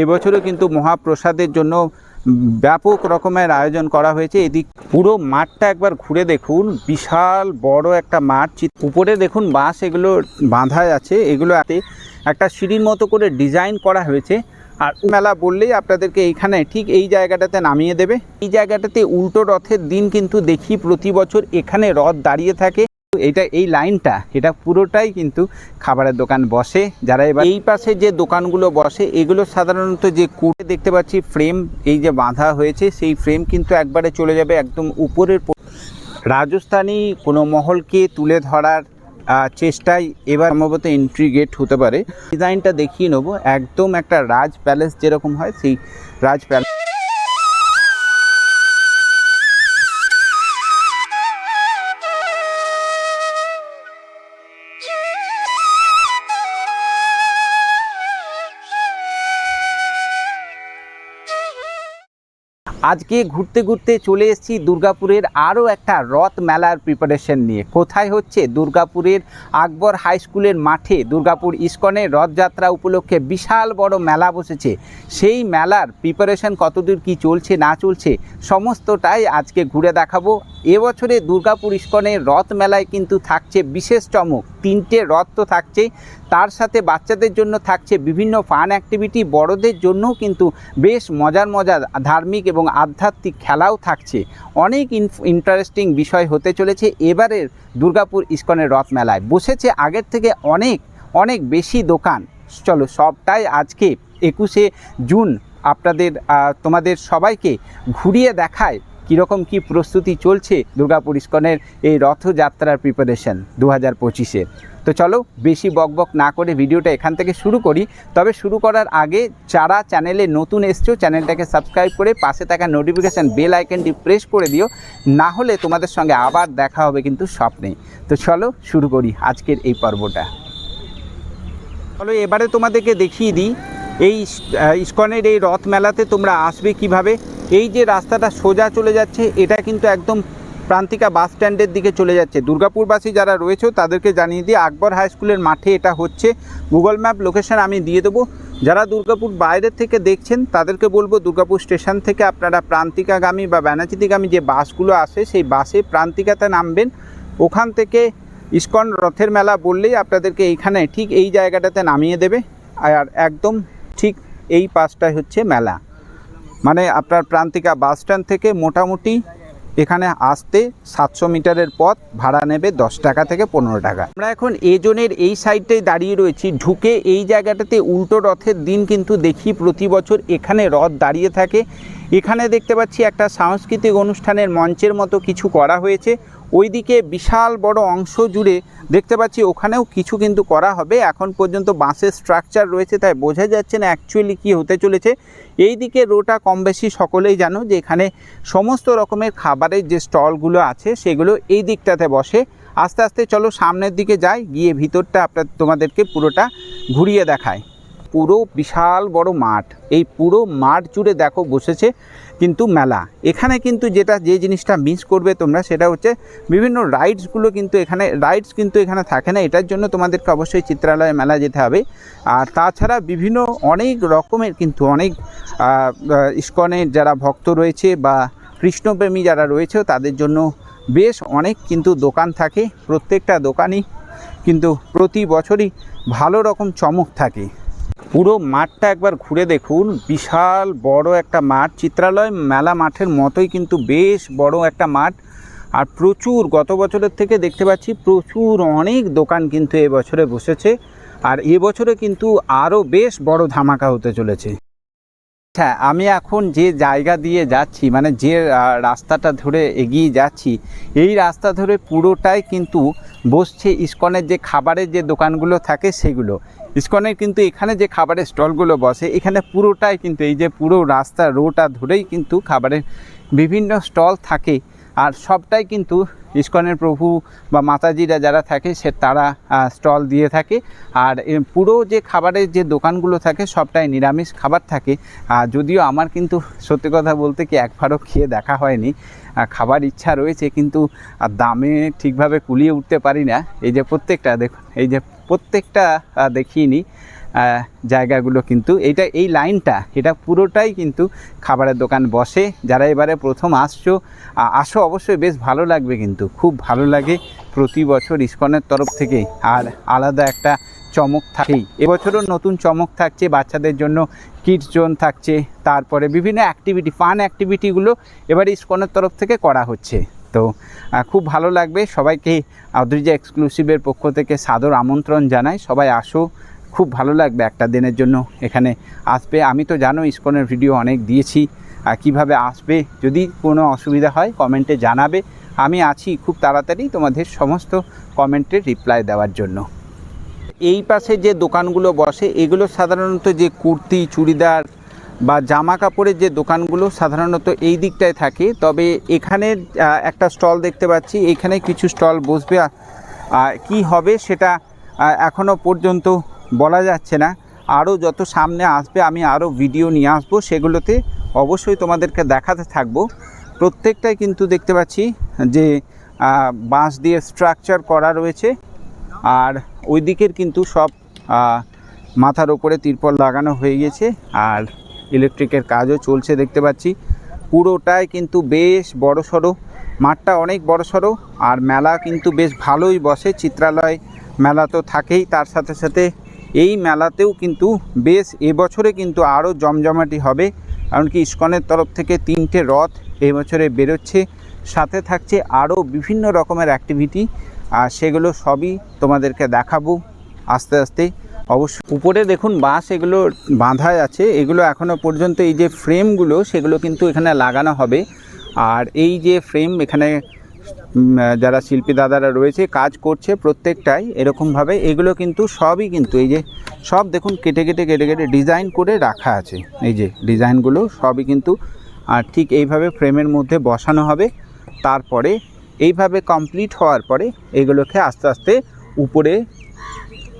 এবছরও কিন্তু মহাপ্রসাদের জন্য ব্যাপক রকমের আয়োজন করা হয়েছে। এদিক পুরো মাঠটা একবার ঘুরে দেখুন। বিশাল বড় একটা মাঠ। উপরে দেখুন বাঁশ এগুলো বাঁধা আছে। এগুলো একটা সিঁড়ির মতো করে ডিজাইন করা হয়েছে। আর মেলা বললেই আপনাদেরকে এইখানে ঠিক এই জায়গাটাতে নামিয়ে দেবে। এই জায়গাটাতে উল্টো রথের দিন কিন্তু দেখি প্রতি বছর এখানে রথ দাঁড়িয়ে থাকে। এটা এই লাইনটা, এটা পুরোটাই কিন্তু খাবারের দোকান বসে। যারা এবার এই পাশে যে দোকানগুলো বসে, এগুলো সাধারণত যে কুটে দেখতে পাচ্ছি ফ্রেম এই যে বাঁধা হয়েছে, সেই ফ্রেম কিন্তু একবারে চলে যাবে একদম উপরের রাজস্থানী কোনো মহলকে তুলে ধরার চেষ্টায় এবার সম্ভবত এন্ট্রি গেট হতে পারে। ডিজাইনটা দেখিয়ে নেব। একদম একটা রাজ প্যালেস যেরকম হয়, সেই রাজ প্যালেস আজকে ঘুরতে ঘুরতে চলে এসেছি দুর্গাপুরের আরও একটা রথ মেলার প্রিপারেশন নিয়ে। কোথায় হচ্ছে? দুর্গাপুরের আকবর হাই স্কুলের মাঠে দুর্গাপুর ইস্কনের রথযাত্রা উপলক্ষে বিশাল বড় মেলা বসেছে। সেই মেলার প্রিপারেশন কতদূর কি চলছে, না চলছে, সমস্তটাই আজকে ঘুরে দেখাবো। এবছরে দুর্গাপুর ইস্কনের রথ মেলায় কিন্তু থাকছে বিশেষ চমক। তিনটে রথ তো থাকছে তার সাথে বাচ্চাদের জন্য থাকছে বিভিন্ন ফান অ্যাক্টিভিটি বড়দের জন্যও কিন্তু বেশ মজার মজার ধার্মিক এবং আধ্যাত্মিক খেলাও থাকছে। অনেক ইন্টারেস্টিং বিষয় হতে চলেছে এবারের দুর্গাপুর ইস্কনের রথ মেলায় বসেছে আগের থেকে অনেক অনেক বেশি দোকান। চলো সবটাই আজকে একুশে জুন আপনাদের তোমাদের সবাইকে ঘুরিয়ে দেখায় কীরকম কি প্রস্তুতি চলছে দুর্গাপুর ইস্কনের এই রথযাত্রার প্রিপারেশন দু হাজার পঁচিশে? তো চলো বেশি বকবক না করে ভিডিওটা এখান থেকে শুরু করি। তবে শুরু করার আগে যারা চ্যানেলে নতুন এসছো চ্যানেলটাকে সাবস্ক্রাইব করে পাশে থাকা নোটিফিকেশান বেল আইকনটি প্রেস করে দিও। না হলে তোমাদের সঙ্গে আবার দেখা হবে কিন্তু স্বপ্নে। তো চলো শুরু করি আজকের এই পর্বটা। চলো এবারে তোমাদেরকে দেখিয়ে দিই এই ইস্কনের এই রথ মেলাতে তোমরা আসবে কীভাবে? এই যে রাস্তাটা সোজা চলে যাচ্ছে, এটা কিন্তু একদম প্রান্তিকা বাস স্ট্যান্ডের দিকে চলে যাচ্ছে। দুর্গাপুরবাসী যারা রয়েছে, তাদেরকে জানিয়ে দিই, আকবর হাই স্কুলের মাঠে এটা হচ্ছে। গুগল ম্যাপ লোকেশন আমি দিয়ে দেবো। যারা দুর্গাপুর বাইরের থেকে দেখছেন, তাদেরকে বলব, দুর্গাপুর স্টেশন থেকে আপনারা প্রান্তিকাগামী বা ব্যানাচিতিগামী যে বাসগুলো আসে, সেই বাসে প্রান্তিকাতে নামবেন। ওখান থেকে ইস্কন রথের মেলা বললেই আপনাদেরকে এইখানে ঠিক এই জায়গাটাতে নামিয়ে দেবে। আর একদম ঠিক এই পাশটাই হচ্ছে মেলা। মানে আপনার প্রান্তিকা বাস স্ট্যান্ড থেকে মোটামুটি এখানে আসতে সাতশো মিটারের পথ, ভাড়া নেবে দশ টাকা থেকে পনেরো টাকা। আমরা এখন এজনের এই সাইডটাই দাঁড়িয়ে রয়েছি, ঢুকে এই জায়গাটাতে উল্টো রথের দিন কিন্তু দেখি প্রতি বছর এখানে রথ দাঁড়িয়ে থাকে। এখানে দেখতে পাচ্ছি একটা সাংস্কৃতিক অনুষ্ঠানের মঞ্চের মতো কিছু করা হয়েছে। ওইদিকে বিশাল বড় অংশ জুড়ে দেখতে পাচ্ছি ওখানেও কিছু কিন্তু করা হবে। এখন পর্যন্ত বাঁশের স্ট্রাকচার রয়েছে, তাই বোঝা যাচ্ছে না অ্যাকচুয়ালি কী হতে চলেছে। এই দিকে রোটা কম বেশি সকলেই জানো যে এখানে সমস্ত রকমের খাবারের যে স্টলগুলো আছে, সেগুলো এই দিকটাতে বসে। আস্তে আস্তে চলো সামনের দিকে যাই, গিয়ে ভিতরটা আপনার তোমাদেরকে পুরোটা ঘুরিয়ে দেখায়। পুরো বিশাল বড় মাঠ। এই পুরো মাঠ জুড়ে দেখো বসেছে কিন্তু মেলা। এখানে কিন্তু যেটা, যে জিনিসটা মিস করবে তোমরা সেটা হচ্ছে বিভিন্ন রাইডসগুলো কিন্তু এখানে রাইডস কিন্তু এখানে থাকে না। এটার জন্য তোমাদেরকে অবশ্যই চিত্রালয় মেলা যেতে হবে। আর তাছাড়া বিভিন্ন অনেক রকমের কিন্তু অনেক ইস্কনের যারা ভক্ত রয়েছে বা কৃষ্ণপ্রেমী যারা রয়েছে তাদের জন্য বেশ অনেক কিন্তু দোকান থাকে। প্রত্যেকটা দোকানই কিন্তু প্রতি বছরই ভালো রকম চমক থাকে। পুরো মাঠটা একবার ঘুরে দেখুন। বিশাল বড় একটা মাঠ। চিত্রালয় মেলা মাঠের মতোই কিন্তু বেশ বড় একটা মাঠ। আর প্রচুর গত বছরের থেকে দেখতে পাচ্ছি প্রচুর অনেক দোকান কিন্তু এবছরে বসেছে। আর এবছরে কিন্তু আরও বেশ বড় ধামাকা হতে চলেছে। আচ্ছা আমি এখন যে জায়গা দিয়ে যাচ্ছি মানে যে রাস্তাটা ধরে এগিয়ে যাচ্ছি, এই রাস্তা ধরে পুরোটাই কিন্তু বসছে ইস্কনের যে খাবারের যে দোকানগুলো থাকে সেগুলো। ইস্কনের কিন্তু এখানে যে খাবারের স্টলগুলো বসে, এখানে পুরোটাই কিন্তু এই যে পুরো রাস্তা রোটা ধরেই কিন্তু খাবারের বিভিন্ন স্টল থাকে। আর সবটাই কিন্তু ইস্কনের প্রভু বা মাতাজিরা যারা থাকে, সে তারা স্টল দিয়ে থাকে। আর পুরো যে খাবারের যে দোকানগুলো থাকে, সবটাই নিরামিষ খাবার থাকে। যদিও আমার কিন্তু সত্যি কথা বলতে কি একবারও খেয়ে দেখা হয়নি। খাবার ইচ্ছা রয়েছে, কিন্তু দামে ঠিকভাবে কুলিয়ে উঠতে পারি না। এই যে প্রত্যেকটা, দেখুন, এই যে প্রত্যেকটা দেখিয়ে নিই। জায়গাগুলো কিন্তু এইটা, এই লাইনটা, এটা পুরোটাই কিন্তু খাবারের দোকান বসে। যারা এবারে প্রথম আসছো আসো অবশ্যই, বেশ ভালো লাগবে কিন্তু। খুব ভালো লাগে প্রতি বছর ইস্কনের তরফ থেকে। আর আলাদা একটা চমক থাকেই। এবছরও নতুন চমক থাকছে, বাচ্চাদের জন্য কিডস জোন থাকছে, তারপরে বিভিন্ন অ্যাক্টিভিটি ফান অ্যাক্টিভিটিগুলো এবারে ইস্কনের তরফ থেকে করা হচ্ছে। তো খুব ভালো লাগবে। সবাইকে অদ্রিজা এক্সক্লুসিভের পক্ষ থেকে সাদর আমন্ত্রণ জানাই। সবাই আসো খুব ভালো লাগবে একটা দিনের জন্য এখানে আসবে। আমি তো জানো ইস্কনের ভিডিও অনেক দিয়েছি। আর কীভাবে আসবে, যদি কোনো অসুবিধা হয় কমেন্টে জানাবে। আমি আছি খুব তাড়াতাড়ি তোমাদের সমস্ত কমেন্টের রিপ্লাই দেওয়ার জন্য। এই পাশে যে দোকানগুলো বসে, এগুলো সাধারণত যে কুর্তি, চুড়িদার বা জামা কাপড়ের যে দোকানগুলো সাধারণত এই দিকটায় থাকে। তবে এখানে একটা স্টল দেখতে পাচ্ছি। এখানে কিছু স্টল বসবে। আর কি হবে সেটা এখনও পর্যন্ত বলা যাচ্ছে না। আরও যত সামনে আসবে, আমি আরও ভিডিও নিয়ে আসব। সেগুলোতে অবশ্যই তোমাদেরকে দেখাতে থাকব। প্রত্যেকটাই কিন্তু দেখতে পাচ্ছি যে বাঁশ দিয়ে স্ট্রাকচার করা রয়েছে। আর ওই দিকের কিন্তু সব মাথার ওপরে তিরপল লাগানো হয়ে গেছে। আর ইলেকট্রিকের কাজও চলছে দেখতে পাচ্ছি। পুরোটাই কিন্তু বেশ বড় সড়ো মাঠটা অনেক বড় সড়ো আর মেলা কিন্তু বেশ ভালোই বসে। চিত্রালয় মেলা তো থাকেই। তার সাথে সাথে এই মেলাতেও কিন্তু বেশ এবছরে কিন্তু আরও জমজমাটি হবে। এমনকি ইস্কনের তরফ থেকে তিনটে রথ এবছরে বেরোচ্ছে। সাথে থাকছে আরও বিভিন্ন রকমের অ্যাক্টিভিটি আর সেগুলো সবই তোমাদেরকে দেখাবো আস্তে আস্তে। অবশ্য উপরে দেখুন বাঁশ এগুলো বাঁধা আছে। এগুলো এখনও পর্যন্ত এই যে ফ্রেমগুলো সেগুলো কিন্তু এখানে লাগানো হবে। আর এই যে ফ্রেম এখানে যারা শিল্পী দাদারা রয়েছে, কাজ করছে প্রত্যেকটাই এরকমভাবে। এগুলো কিন্তু সবই কিন্তু এই যে সব দেখুন, কেটে কেটে কেটে কেটে ডিজাইন করে রাখা আছে। এই যে ডিজাইনগুলো সবই কিন্তু, আর ঠিক এইভাবে ফ্রেমের মধ্যে বসানো হবে। তারপরে এইভাবে কমপ্লিট হওয়ার পরে এগুলোকে আস্তে আস্তে উপরে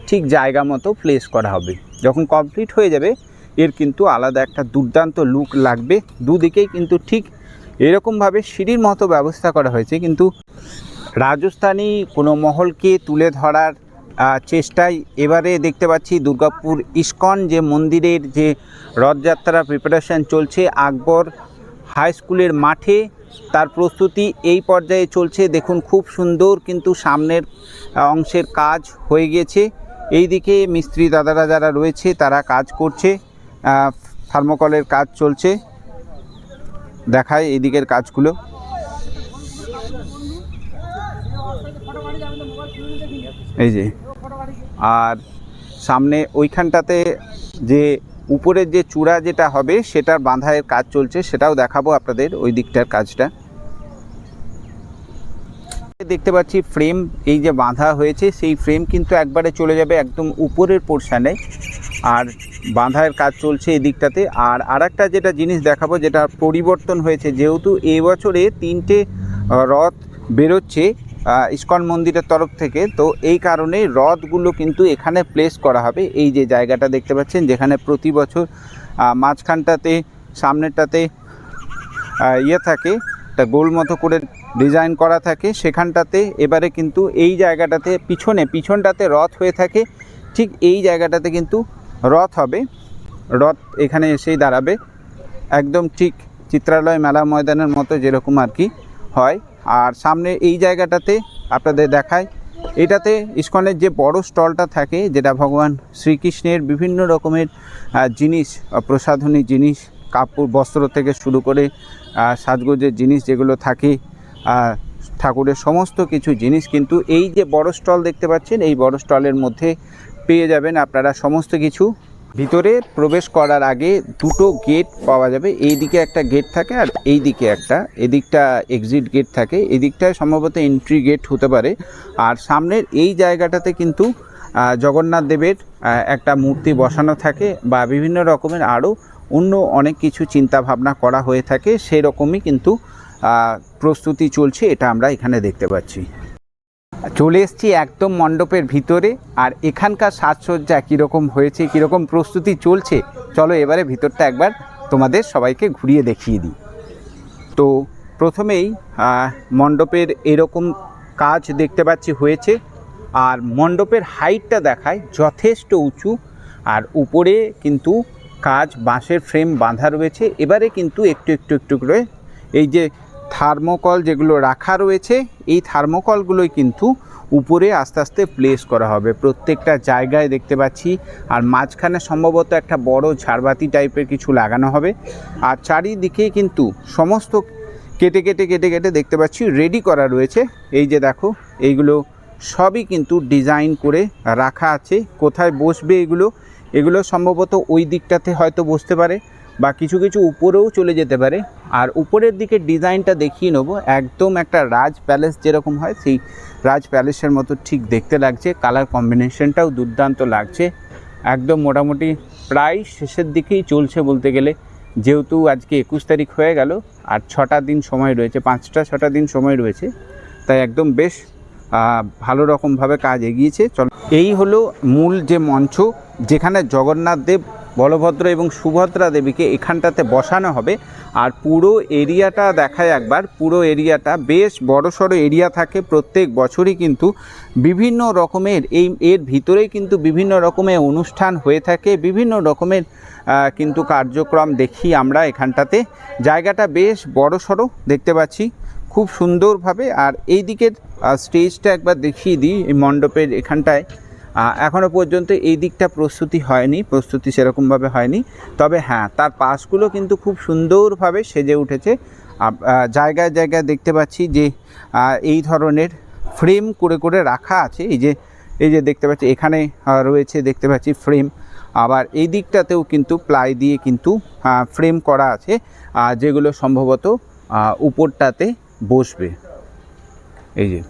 ঠিক জায়গা মতো প্লেস করা হবে। যখন কমপ্লিট হয়ে যাবে, এর কিন্তু আলাদা একটা দুর্দান্ত লুক লাগবে। দুদিকেই কিন্তু ঠিক এরকমভাবে সিঁড়ির মতো ব্যবস্থা করা হয়েছে, কিন্তু রাজস্থানী কোনো মহলকে তুলে ধরার চেষ্টায় এবারে দেখতে পাচ্ছি দুর্গাপুর ইস্কন যে মন্দিরের যে রথযাত্রা প্রিপারেশন চলছে, আকবর হাই স্কুলের মাঠে তার প্রস্তুতি এই পর্যায়ে চলছে। দেখুন, খুব সুন্দর কিন্তু সামনের অংশের কাজ হয়ে গিয়েছে এইদিকে মিস্ত্রি দাদারা যারা রয়েছে, তারা কাজ করছে থার্মোকলের কাজ চলছে। দেখায় এদিকের কাজগুলো। এই যে, আর সামনে ওইখানটাতে যে উপরের যে চূড়া যেটা হবে, সেটার বাঁধায়ের কাজ চলছে, সেটাও দেখাবো আপনাদের ওই দিকটার কাজটা। দেখতে পাচ্ছি ফ্রেম এই যে বাঁধা হয়েছে, সেই ফ্রেম কিন্তু একবারে চলে যাবে একদম উপরের পোর্শানে আর বাঁধায়ের কাজ চলছে এই দিকটাতে। আর আরেকটা যেটা জিনিস দেখাবো, যেটা পরিবর্তন হয়েছে, যেহেতু এবছরে তিনটে রথ বেরোচ্ছে ইস্কন মন্দিরের তরফ থেকে, তো এই কারণে রথগুলো কিন্তু এখানে প্লেস করা হবে। এই যে জায়গাটা দেখতে পাচ্ছেন, যেখানে প্রতি বছর মাঝখানটাতে, সামনেরটাতে ইয়ে থাকে একটা গোল মতো করে ডিজাইন করা থাকে, সেখানটাতে এবারে কিন্তু এই জায়গাটাতে পিছনে, পিছনটাতে রথ হয়ে থাকে, ঠিক এই জায়গাটাতে কিন্তু রথ হবে। রথ এখানে এসেই দাঁড়াবে। একদম ঠিক চিত্রালয় মেলা ময়দানের মতো যেরকম আর কি হয়। আর সামনে এই জায়গাটাতে আপনাদের দেখায়, এটাতে ইস্কনের যে বড় স্টলটা থাকে, যেটা ভগবান শ্রীকৃষ্ণের বিভিন্ন রকমের জিনিস, প্রসাধনী জিনিস কাপড়, বস্ত্র থেকে শুরু করে সাজগোজের জিনিস যেগুলো থাকে ঠাকুরের সমস্ত কিছু জিনিস কিন্তু এই যে বড় স্টল দেখতে পাচ্ছেন, এই বড় স্টলের মধ্যে পেয়ে যাবেন আপনারা সমস্ত কিছু। ভিতরে প্রবেশ করার আগে দুটো গেট পাওয়া যাবে এই দিকে একটা গেট থাকে আর এই দিকে একটা, এদিকটা এক্সিট গেট থাকে, এদিকটায় সম্ভবত এন্ট্রি গেট হতে পারে। আর সামনের এই জায়গাটাতে কিন্তু জগন্নাথ দেবের একটা মূর্তি বসানো থাকে বা বিভিন্ন রকমের আরও অন্য অনেক কিছু চিন্তা ভাবনা করা হয়ে থাকে সেই রকমই কিন্তু প্রস্তুতি চলছে, এটা আমরা এখানে দেখতে পাচ্ছি। চলে এসেছি একদম মণ্ডপের ভিতরে, আর এখানকার সাজসজ্জা কীরকম হয়েছে, কীরকম প্রস্তুতি চলছে, চলো এবারে ভিতরটা একবার তোমাদের সবাইকে ঘুরিয়ে দেখিয়ে দিই। তো প্রথমেই মণ্ডপের এরকম কাজ দেখতে পাচ্ছি হয়েছে, আর মণ্ডপের হাইটটা দেখায় যথেষ্ট উঁচু, আর উপরে কিন্তু কাজ, বাঁশের ফ্রেম বাঁধা রয়েছে। এবারে কিন্তু একটু একটু একটু করে এই যে থার্মোকল যেগুলো রাখা রয়েছে, এই থার্মোকলগুলোই কিন্তু উপরে আস্তে আস্তে প্লেস করা হবে। প্রত্যেকটা জায়গায় দেখতে পাচ্ছি। আর মাঝখানে সম্ভবত একটা বড় ঝাড়বাতি টাইপের কিছু লাগানো হবে। আর চারিদিকে কিন্তু সমস্ত কেটে কেটে কেটে কেটে দেখতে পাচ্ছি রেডি করা রয়েছে। এই যে দেখো, এইগুলো সবই কিন্তু ডিজাইন করে রাখা আছে। কোথায় বসবে এগুলো? এগুলো সম্ভবত ওই দিকটাতে হয়তো বসতে পারে বা কিছু কিছু উপরেও চলে যেতে পারে। আর উপরের দিকে ডিজাইনটা দেখিয়ে নেব। একদম একটা রাজ প্যালেস যেরকম হয়, সেই রাজ প্যালেসের মতো ঠিক দেখতে লাগছে। কালার কম্বিনেশনটাও দুর্দান্ত লাগছে। একদম মোটামুটি প্রায় শেষের দিকেই চলছে বলতে গেলে। যেহেতু আজকে একুশ তারিখ হয়ে গেল, আর ছটা দিন সময় রয়েছে, পাঁচটা, ছটা দিন সময় রয়েছে, তাই একদম বেশ ভালো রকমভাবে কাজ এগিয়েছে। চল, এই হলো মূল যে মঞ্চ। যেখানে জগন্নাথ দেব, বলভদ্র এবং সুভদ্রা দেবীকে এখানটাতে বসানো হবে। আর পুরো এরিয়াটা দেখায় একবার, পুরো এরিয়াটা বেশ বড়সড় এরিয়া থাকে প্রত্যেক বছরই কিন্তু। বিভিন্ন রকমের এই, এর ভিতরেই কিন্তু বিভিন্ন রকমের অনুষ্ঠান হয়ে থাকে, বিভিন্ন রকমের কিন্তু কার্যক্রম দেখি আমরা এখানটাতে। জায়গাটা বেশ বড়সড় দেখতে পাচ্ছি, খুব সুন্দরভাবে। আর এই দিকের স্টেজটা একবার দেখিয়ে দিই, এই মণ্ডপের এখানটায়। আহ, এখনও পর্যন্ত এই দিকটা প্রস্তুতি হয়নি প্রস্তুতি সেরকমভাবে হয়নি। তবে হ্যাঁ তার পাশগুলো কিন্তু খুব সুন্দরভাবে সেজে উঠেছে। জায়গায় জায়গায় দেখতে পাচ্ছি যে এই ধরনের ফ্রেম করে করে রাখা আছে। এই যে এই যে দেখতে পাচ্ছি এখানে রয়েছে দেখতে পাচ্ছি ফ্রেম। আবার এই দিকটাতেও কিন্তু প্লাই দিয়ে কিন্তু ফ্রেম করা আছে যেগুলো সম্ভবত উপরটাতে বসবে। এই যে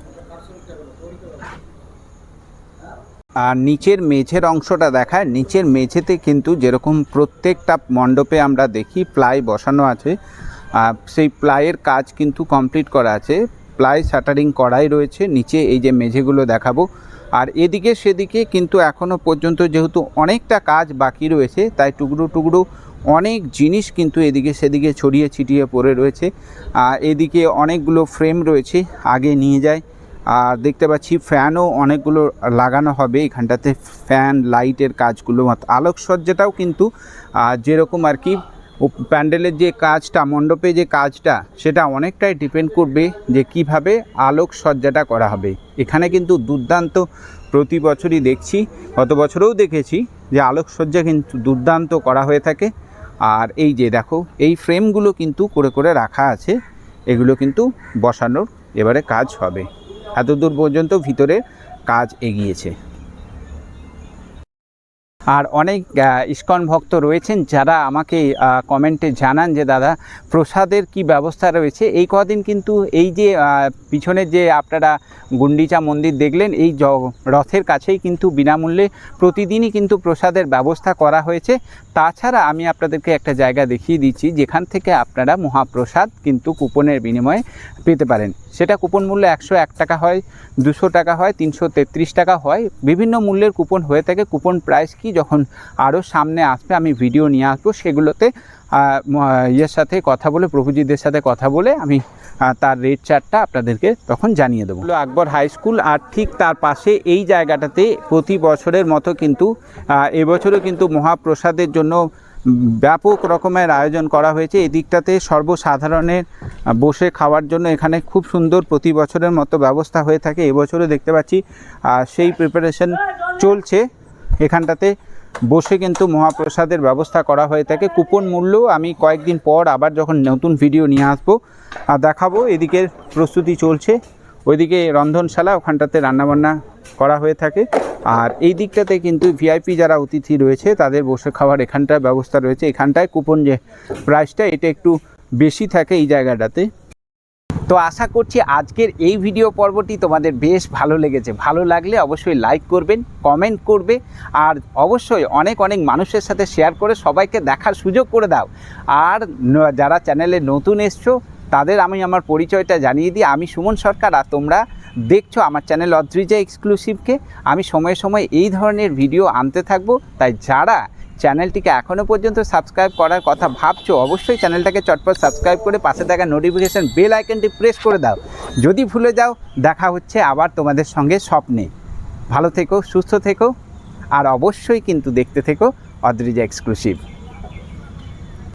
আর নিচের মেঝের অংশটা দেখায়। নিচের মেঝেতে কিন্তু যেরকম প্রত্যেকটা মণ্ডপে আমরা দেখি প্লাই বসানো আছে। সেই প্লাইয়ের কাজ কিন্তু কমপ্লিট করা আছে। প্লাই শাটারিং করাই রয়েছে। নিচে এই যে মেঝেগুলো দেখাবো। আর এদিকে সেদিকে কিন্তু এখনও পর্যন্ত যেহেতু অনেকটা কাজ বাকি রয়েছে, তাই টুকরো টুকরো অনেক জিনিস কিন্তু এদিকে সেদিকে ছড়িয়ে ছিটিয়ে পড়ে রয়েছে। আর এদিকে অনেকগুলো ফ্রেম রয়েছে। আগে নিয়ে যায় আর দেখতে পাচ্ছি ফ্যানও অনেকগুলো লাগানো হবে এখানটাতে, ফ্যান, লাইটের কাজগুলো। আলোকসজ্জাটাও কিন্তু যেরকম আর কি প্যান্ডেলের যে কাজটা, মণ্ডপে যে কাজটা, সেটা অনেকটাই ডিপেন্ড করবে যে কীভাবে আলোকসজ্জাটা করা হবে। এখানে কিন্তু দুর্দান্ত, প্রতি বছরই দেখছি, গত বছরেও দেখেছি যে আলোকসজ্জা কিন্তু দুর্দান্ত করা হয়ে থাকে। আর এই যে দেখো, এই ফ্রেমগুলো কিন্তু করে করে রাখা আছে, এগুলো কিন্তু বসানোর এবারে কাজ হবে। এত দূর পর্যন্ত ভিতরে কাজ এগিয়েছে। আর অনেক ইস্কন ভক্ত রয়েছেন যারা আমাকে কমেন্টে জানান যে, দাদা, প্রসাদের কি ব্যবস্থা রয়েছে? এই কদিন কিন্তু এই যে পিছনের যে আপনারা গুন্ডিচা মন্দির দেখলেন, এই রথের কাছেই কিন্তু বিনামূল্যে প্রতিদিনই কিন্তু প্রসাদের ব্যবস্থা করা হয়েছে। তাছাড়া আমি আপনাদেরকে একটা জায়গা দেখিয়ে দিচ্ছি, যেখান থেকে আপনারা মহাপ্রসাদ কিন্তু কুপনের বিনিময়ে পেতে পারেন। সেটা কুপন মূল্য একশো এক টাকা হয়, দুশো টাকা হয়, তিনশো তেত্রিশ টাকা হয়। বিভিন্ন মূল্যের কুপন হয়ে থাকে। কুপন প্রাইস কি যখন আরও সামনে আসবে, আমি ভিডিও নিয়ে আসব। সেগুলোতে ইয়ের সাথে কথা বলে প্রভুজিদের সাথে কথা বলে আমি তার রেট চার্টটা আপনাদেরকে তখন জানিয়ে দেবো। আকবর হাই স্কুল, আর ঠিক তার পাশে এই জায়গাটাতে প্রতি বছরের মতো কিন্তু এবছরও কিন্তু মহাপ্রসাদের জন্য ব্যাপক রকমের আয়োজন করা হয়েছে। এই দিকটাতে সর্বসাধারণের বসে খাওয়ার জন্য এখানে খুব সুন্দর প্রতি বছরের মতো ব্যবস্থা হয়ে থাকে। এবছরও দেখতে পাচ্ছি সেই প্রিপারেশন চলছে। এখানটাতে বসে কিন্তু মহাপ্রসাদের ব্যবস্থা করা হয়ে থাকে। কুপন মূল্য আমি কয়েকদিন পর আবার যখন নতুন ভিডিও নিয়ে আসব আর দেখাবো। এদিকের প্রস্তুতি চলছে। ওইদিকে রন্ধনশালা, ওখানটাতে রান্নাবান্না করা হয়ে থাকে। আর এই দিকটাতে কিন্তু ভিআইপি যারা অতিথি রয়েছে, তাদের বসে খাওয়ার এখানটায় ব্যবস্থা রয়েছে। এখানটায় কুপন যে প্রাইসটা এটা একটু বেশি থাকে এই জায়গাটাতে। তো আশা করছি আজকের এই ভিডিও পর্বটি তোমাদের বেশ ভালো লেগেছে। ভালো লাগলে অবশ্যই লাইক করবেন কমেন্ট করবে, আর অবশ্যই অনেক অনেক মানুষের সাথে শেয়ার করে সবাইকে দেখার সুযোগ করে দাও। আর যারা চ্যানেলে নতুন এসছো, তাদের আমি আমার পরিচয়টা জানিয়ে দিই। আমি সুমন সরকার, আর তোমরা দেখছ আমার চ্যানেল অদ্রিজা এক্সক্লুসিভকে আমি সময়ে সময়ে এই ধরনের ভিডিও আনতে থাকব। তাই যারা চ্যানেলটিকে এখনও পর্যন্ত সাবস্ক্রাইব করার কথা ভাবছ, অবশ্যই চ্যানেলটাকে চটপট সাবস্ক্রাইব করে পাশে থাকা নোটিফিকেশান বেল আইকনটি প্রেস করে দাও। যদি ভুলে যাও, দেখা হচ্ছে আবার তোমাদের সঙ্গে স্বপ্নে। ভালো থেকো, সুস্থ থেকো, আর অবশ্যই কিন্তু দেখতে থেকো অদ্রিজা এক্সক্লুসিভ